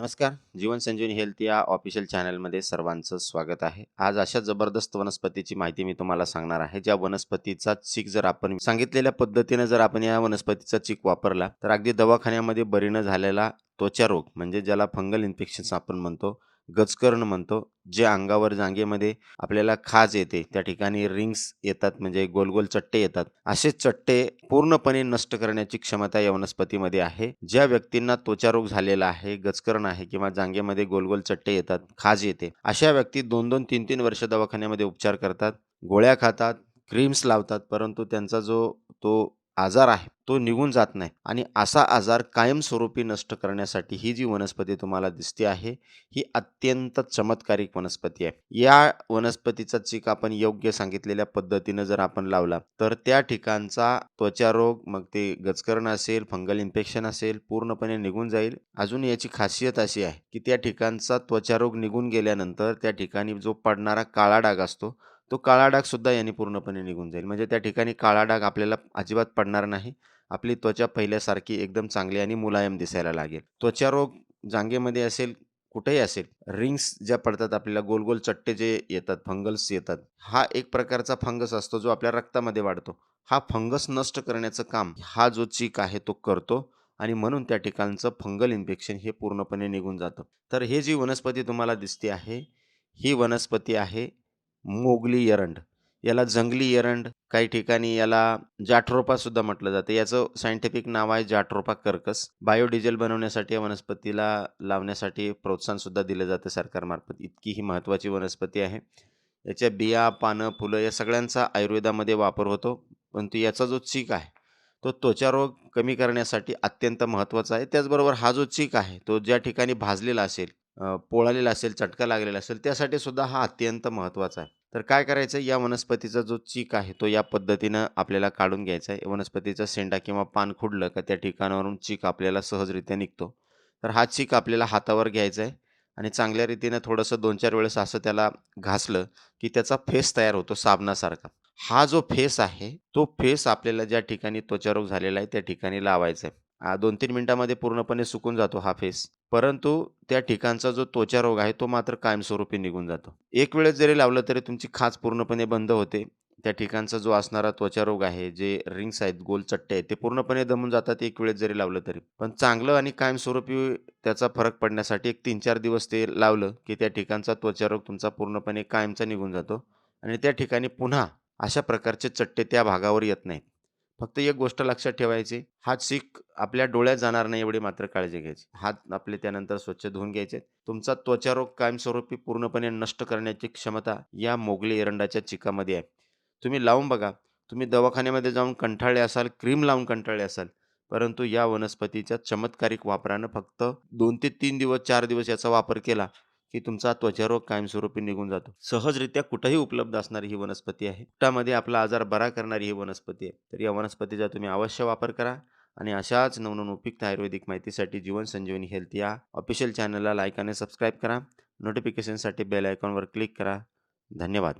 नमस्कार. जीवन संजीवनी हेल्थ या ऑफिशियल चॅनलमध्ये सर्वांचं स्वागत आहे. आज अशा जबरदस्त वनस्पतीची माहिती मी तुम्हाला सांगणार आहे. ज्या वनस्पतीचा चीक जर आपण सांगितलेल्या पद्धतीने जर आपण या वनस्पतीचा चीक वापरला तर अगदी दवाखान्यामध्ये बरी न झालेला त्वचा रोग म्हणजे ज्याला फंगल इन्फेक्शन आपण म्हणतो गजकर्ण म्हणतो जे अंगावर जांगेमध्ये आपल्याला खाज येते. त्या ठिकाणी रिंग्स येतात म्हणजे गोल गोल चट्टे येतात. असे चट्टे पूर्णपणे नष्ट करण्याची क्षमता या वनस्पतीमध्ये आहे. ज्या व्यक्तींना त्वचारोग झालेला आहे गचकरण आहे किंवा जांगेमध्ये गोल गोल चट्टे येतात खाज येते अशा व्यक्ती दोन दोन तीन तीन वर्ष दवाखान्यामध्ये उपचार करतात गोळ्या खातात क्रीम्स लावतात परंतु त्यांचा जो तो आजार आहे तो निघून जात नाही. आणि असा आजार कायमस्वरूपी नष्ट करण्यासाठी ही जी वनस्पती तुम्हाला दिसते आहे ही अत्यंत चमत्कारिक वनस्पती आहे. या वनस्पतीचा चीक आपण योग्य सांगितलेल्या पद्धतीनं जर आपण लावला तर त्या ठिकाणचा त्वचारोग मग ते गचकरण असेल फंगल इन्फेक्शन असेल पूर्णपणे निघून जाईल. अजून याची खासियत अशी आहे की त्या ठिकाणचा त्वचारोग निघून गेल्यानंतर त्या ठिकाणी जो पडणारा काळा डाग असतो तो काळा डागसुद्धा याने पूर्णपणे निघून जाईल. म्हणजे त्या ठिकाणी काळा डाग आपल्याला अजिबात पडणार नाही. आपली त्वचा पहिल्यासारखी एकदम चांगली आणि मुलायम दिसायला लागेल. त्वचारोग जांगेमध्ये असेल कुठेही असेल रिंग्स ज्या पडतात आपल्याला गोल गोल चट्टे जे येतात फंगल्स येतात हा एक प्रकारचा फंगस असतो जो आपल्या रक्तामध्ये वाढतो. हा फंगस नष्ट करण्याचं काम हा जो चीक आहे तो करतो आणि म्हणून त्या ठिकाणचं फंगल इन्फेक्शन हे पूर्णपणे निघून जातं. तर हे जी वनस्पती तुम्हाला दिसते आहे ही वनस्पती आहे मोगली एरंड. याला जंगली एरंड काही ठिकाणी याला जाठरोपा सुद्धा म्हटलं जातं. याचं सायंटिफिक नाव आहे जाठरोपा कर्कस. बायोडिझेल बनवण्यासाठी या वनस्पतीला लावण्यासाठी प्रोत्साहन सुद्धा दिलं जातं सरकारमार्फत. इतकी ही महत्त्वाची वनस्पती आहे. याच्या बिया पानं फुलं या सगळ्यांचा आयुर्वेदामध्ये वापर होतो. परंतु याचा जो चीक आहे तो त्वचारोग कमी करण्यासाठी अत्यंत महत्त्वाचा आहे. त्याचबरोबर हा जो चीक आहे तो ज्या ठिकाणी भाजलेला असेल पोळालेला असेल चटका लागलेला असेल त्यासाठी सुद्धा हा अत्यंत महत्त्वाचा आहे. तर काय करायचं या वनस्पतीचा जो चीक आहे तो या पद्धतीनं आपल्याला काढून घ्यायचा आहे. वनस्पतीचा सेंडा किंवा पान खुडलं का त्या ठिकाणावरून चीक आपल्याला सहजरित्या निघतो. तर हा चीक आपल्याला हातावर घ्यायचा आहे आणि चांगल्या रीतीनं थोडंसं दोन चार वेळेस असं त्याला घासलं की त्याचा फेस तयार होतो साबणासारखा. हा जो फेस आहे तो फेस आपल्याला ज्या ठिकाणी त्वचारोग झालेला आहे त्या ठिकाणी लावायचा आहे. दोन तीन मिनिटामध्ये पूर्णपणे सुकून जातो हा फेस. परंतु त्या ठिकाणचा जो त्वचारोग आहे तो मात्र कायमस्वरूपी निघून जातो. एक वेळेस जरी लावलं तरी तुमची खाज पूर्णपणे बंद होते. त्या ठिकाणचा जो असणारा त्वचारोग आहे जे रिंग्स आहेत गोल चट्टे आहेत ते पूर्णपणे दमून जातात एक वेळेस जरी लावलं तरी. पण चांगलं आणि कायमस्वरूपी त्याचा फरक पडण्यासाठी एक तीन चार दिवस ते लावलं की त्या ठिकाणचा त्वचारोग तुमचा पूर्णपणे कायमचा निघून जातो. आणि त्या ठिकाणी पुन्हा अशा प्रकारचे चट्टे त्या भागावर येत नाहीत. फक्त एक गोष्ट लक्षात ठेवायची हा शीख आपल्या डोळ्यात जाणार नाही एवढी मात्र काळजी घ्यायची. हात आपले त्यानंतर स्वच्छ धुवून घ्यायचे. तुमचा त्वचारोग कायमस्वरूपी पूर्णपणे नष्ट करण्याची क्षमता या मोगली एरंडाच्या चिकामध्ये आहे. तुम्ही लावून बघा. तुम्ही दवाखान्यामध्ये जाऊन कंटाळले असाल क्रीम लावून कंटाळले असाल परंतु या वनस्पतीच्या चमत्कारिक वापरानं फक्त दोन ते तीन दिवस चार दिवस याचा वापर केला की तुमचा त्वचारोग कायमस्वरूपी निघून जातो. सहजरित्या कुठेही उपलब्ध असणारी ही वनस्पती आहे. पोटामध्ये आपला आजार बरा करणारी ही वनस्पती आहे. तर या वनस्पतीचा तुम्ही अवश्य वापर करा आणि अशाच नवनवन उपयुक्त आयुर्वेदिक माहितीसाठी जीवन संजीवनी हेल्थ या ऑफिशियल चॅनलला लाईक आणि सबस्क्राईब करा. नोटिफिकेशनसाठी बेल आयकॉनवर क्लिक करा. धन्यवाद.